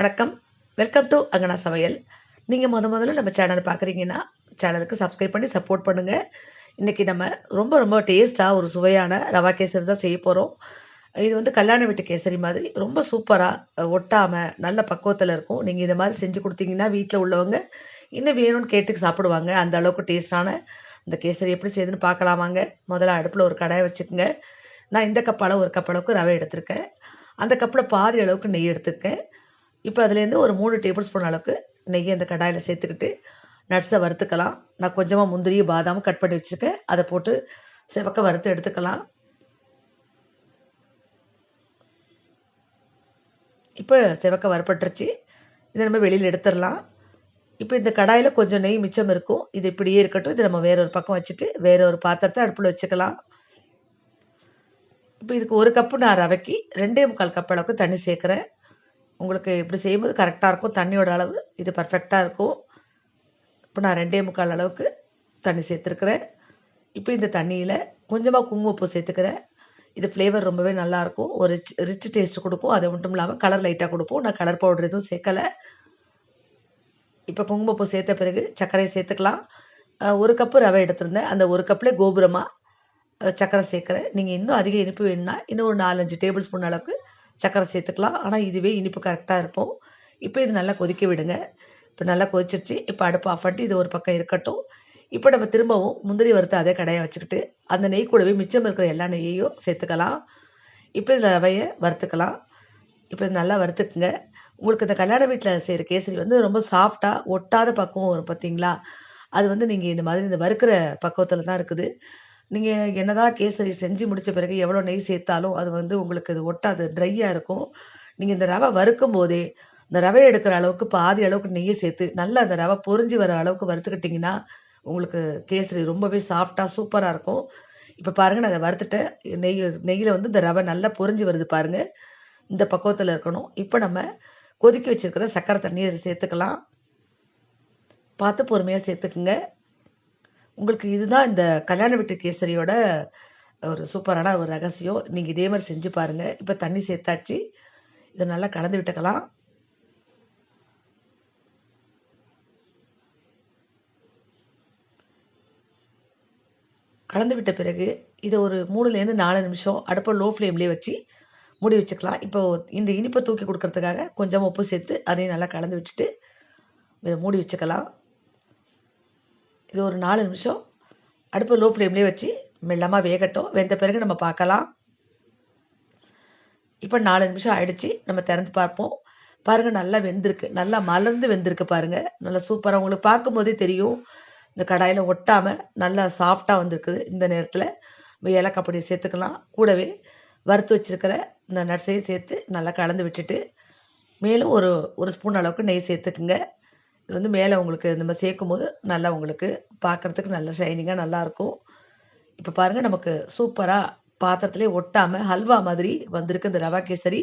வணக்கம். Welcome to அங்கனா சமையல். நீங்கள் முத முதல்ல நம்ம சேனலை பார்க்குறீங்கன்னா சேனலுக்கு சப்ஸ்கிரைப் பண்ணி சப்போர்ட் பண்ணுங்கள் இன்றைக்கி நம்ம ரொம்ப ரொம்ப டேஸ்ட்டாக ஒரு சுவையான ரவா கேசரி தான் செய்ய போகிறோம் இது வந்து கல்யாண வீட்டு கேசரி மாதிரி ரொம்ப சூப்பராக ஒட்டாமல் நல்ல பக்குவத்தில் இருக்கும். நீங்கள் இந்த மாதிரி செஞ்சு கொடுத்தீங்கன்னா வீட்டில் உள்ளவங்க இன்னும் வேணும்னு கேட்டு சாப்பிடுவாங்க. அந்த அளவுக்கு டேஸ்டான இந்த கேசரி எப்படி செய்யுதுன்னு பார்க்கலாமாங்க முதல்ல அடுப்பில் ஒரு கடாயை வச்சுக்கோங்க. நான் இந்த கப் அளவு ஒரு கப் அளவுக்கு ரவை எடுத்திருக்கேன். அந்த கப்பில் பாதி அளவுக்கு நெய் எடுத்துருக்கேன். இப்போ அதுலேருந்து ஒரு மூணு டேபிள் ஸ்பூன் அளவுக்கு நெய்யை இந்த கடாயில் சேர்த்துக்கிட்டு நட்ஸை வறுத்துக்கலாம். நான் கொஞ்சமாக முந்திரியும் பாதாமும் கட் பண்ணி வச்சுருக்கேன். அதை போட்டு செவக்க வறுத்து எடுத்துக்கலாம். இப்போ செவக்க வறுப்பட்டுருச்சு இதை நம்ம வெளியில் எடுத்துடலாம். இப்போ இந்த கடாயில் கொஞ்சம் நெய் மிச்சம் இருக்கும். இது இப்படியே இருக்கட்டும். இதை நம்ம வேற ஒரு பக்கம் வச்சுட்டு வேற ஒரு பாத்திரத்தை அடுப்பில் வச்சுக்கலாம். இப்போ இதுக்கு ஒரு கப்பு நான் ரவைக்கு ரெண்டே முக்கால் கப் அளவுக்கு தண்ணி சேர்க்குறேன். உங்களுக்கு இப்படி செய்யும்போது கரெக்டாக இருக்கும். தண்ணியோட அளவு இது பர்ஃபெக்டாக இருக்கும். இப்போ நான் ரெண்டே முக்கால் அளவுக்கு தண்ணி சேர்த்துருக்குறேன். இப்போ இந்த தண்ணியில் கொஞ்சமாக குங்குமப்பூ சேர்த்துக்கிறேன். இது ஃப்ளேவர் ரொம்பவே நல்லாயிருக்கும் ஒரு ரிச் ரிச் டேஸ்ட் கொடுக்கும். அது மட்டும் இல்லாமல் கலர் லைட்டாக கொடுக்கும். நான் கலர் பவுடர் எதுவும் சேர்க்கலை. இப்போ குங்குமப்பூ சேர்த்த பிறகு சர்க்கரையை சேர்த்துக்கலாம். ஒரு கப்பு ரவை எடுத்திருந்தேன். அந்த ஒரு கப்பில் கோபுரமாக சர்க்கரை சேர்க்குறேன். நீங்கள் இன்னும் அதிக இனிப்பு வேணும்னா இன்னும் ஒரு நாலஞ்சு டேபிள் ஸ்பூன் அளவுக்கு சர்க்கரை சேர்த்துக்கலாம். ஆனால் இதுவே இனிப்பு கரெக்டாக இருக்கும். இப்போ இது நல்லா கொதிக்க விடுங்க. இப்போ நல்லா கொதிச்சிருச்சு. இப்போ அடுப்பு ஆஃப் பண்ணிட்டு இது ஒரு பக்கம் இருக்கட்டும். இப்போ நம்ம திரும்பவும் முந்திரி வறுத்து அதே கடையை வச்சுக்கிட்டு அந்த நெய் கூடவே மிச்சம் இருக்கிற எல்லா நெய்யையும் சேர்த்துக்கலாம். இப்போ இதில் ரவையை வறுத்துக்கலாம். இப்போ இது நல்லா வறுத்துக்குங்க. உங்களுக்கு இந்த கல்யாண வீட்டில் செய்கிற கேசரி வந்து ரொம்ப சாஃப்டாக ஒட்டாத பக்குவம் வரும் பார்த்தீங்களா அது வந்து நீங்கள் இந்த மாதிரி இந்த வறுக்கிற பக்குவத்தில் தான் இருக்குது. நீங்கள் என்னதான் கேசரி செஞ்சு முடித்த பிறகு எவ்வளோ நெய் சேர்த்தாலும் அது வந்து உங்களுக்கு அது ஒட்டாது ட்ரையாக இருக்கும். நீங்கள் இந்த ரவை வறுக்கும் போதே இந்த ரவை எடுக்கிற அளவுக்கு பாதி அளவுக்கு நெய்யை சேர்த்து நல்லா அந்த ரவை பொறிஞ்சு வர அளவுக்கு வறுத்துக்கிட்டிங்கன்னா உங்களுக்கு கேசரி ரொம்பவே சாஃப்டாக சூப்பராக இருக்கும். இப்போ பாருங்கள் நான் அதை வறுத்துட்டேன். நெய் நெய்யில் வந்து இந்த ரவை நல்லா பொறிஞ்சு வருது பாருங்கள் இந்த பக்குவத்தில் இருக்கணும். இப்போ நம்ம கொதிக்க வச்சுருக்கிற சக்கரை தண்ணியை சேர்த்துக்கலாம். பார்த்து பொறுமையாக சேர்த்துக்குங்க. உங்களுக்கு இதுதான் இந்த கல்யாண வீட்டு கேசரியோட ஒரு சூப்பரான ஒரு ரகசியம். நீங்கள் இதே மாதிரி செஞ்சு பாருங்கள் இப்போ தண்ணி சேர்த்தாச்சு. இதை நல்லா கலந்து விட்டுக்கலாம். கலந்து விட்ட பிறகு இதை ஒரு மூணுலேருந்து நாலு நிமிஷம் அடுப்பை லோ ஃப்ளேம்லேயே வச்சு மூடி வச்சுக்கலாம். இப்போ இந்த இனிப்பை தூக்கி கொடுக்கறதுக்காக கொஞ்சம் உப்பு சேர்த்து அதையும் நல்லா கலந்து விட்டுட்டு இதை மூடி வச்சுக்கலாம். இது ஒரு நாலு நிமிஷம். அடுப்பை லோ ஃப்ளேம்லேயே வச்சு மெல்லமாக வேகட்டும். வெந்த பிறகு நம்ம பார்க்கலாம். இப்போ நாலு நிமிஷம் ஆயிடுச்சு. நம்ம திறந்து பார்ப்போம். பாருங்கள் நல்லா வெந்திருக்கு. நல்லா மலர்ந்து வெந்திருக்கு பாருங்கள் நல்லா சூப்பராக உங்களுக்கு பார்க்கும்போதே தெரியும். இந்த கடாயில் ஒட்டாமல் நல்லா சாஃப்டாக வந்திருக்குது இந்த நேரத்தில். நம்ம ஏலக்காய் பொடியை சேர்த்துக்கலாம். கூடவே வறுத்து வச்சுருக்கிற இந்த நட்ஸையும் சேர்த்து நல்லா கலந்து விட்டுட்டு மேலும் ஒரு ஒரு ஸ்பூன் அளவுக்கு நெய் சேர்த்துக்குங்க. இது வந்து மேலே உங்களுக்கு இந்த மாதிரி சேர்க்கும் போது நல்லா உங்களுக்கு பார்க்குறதுக்கு நல்ல ஷைனிங்காக நல்லாயிருக்கும் இப்போ பாருங்கள் நமக்கு சூப்பராக பாத்திரத்துலேயே ஒட்டாமல் ஹல்வா மாதிரி வந்திருக்கு இந்த ரவா கேசரி.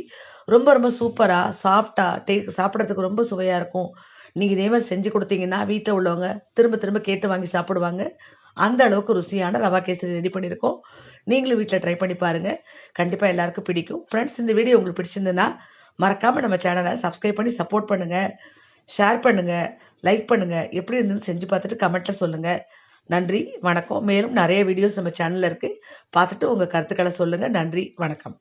ரொம்ப ரொம்ப சூப்பராக சாஃப்டாக டே சாப்பிட்றதுக்கு ரொம்ப சுவையாக இருக்கும். நீங்கள் இதே மாதிரி செஞ்சு கொடுத்தீங்கன்னா வீட்டில் உள்ளவங்க திரும்ப திரும்ப கேட்டு வாங்கி சாப்பிடுவாங்க. அந்த அளவுக்கு ருசியான ரவா கேசரி ரெடி பண்ணியிருக்கோம். நீங்களும் வீட்டில் ட்ரை பண்ணி பாருங்கள் கண்டிப்பாக எல்லாருக்கும் பிடிக்கும். ஃப்ரெண்ட்ஸ் இந்த வீடியோ உங்களுக்கு பிடிச்சிருந்ததுன்னா மறக்காமல் நம்ம சேனலை சப்ஸ்கிரைப் பண்ணி சப்போர்ட் பண்ணுங்கள் ஷேர் பண்ணுங்கள் லைக் பண்ணுங்கள் எப்படி இருந்ததுன்னு செஞ்சு பார்த்துட்டு கமெண்ட்டில் சொல்லுங்கள் நன்றி வணக்கம். மேலும் நிறைய வீடியோஸ் நம்ம சேனலில் இருக்குது பார்த்துட்டு உங்கள் கருத்துக்களை சொல்லுங்கள் நன்றி வணக்கம்.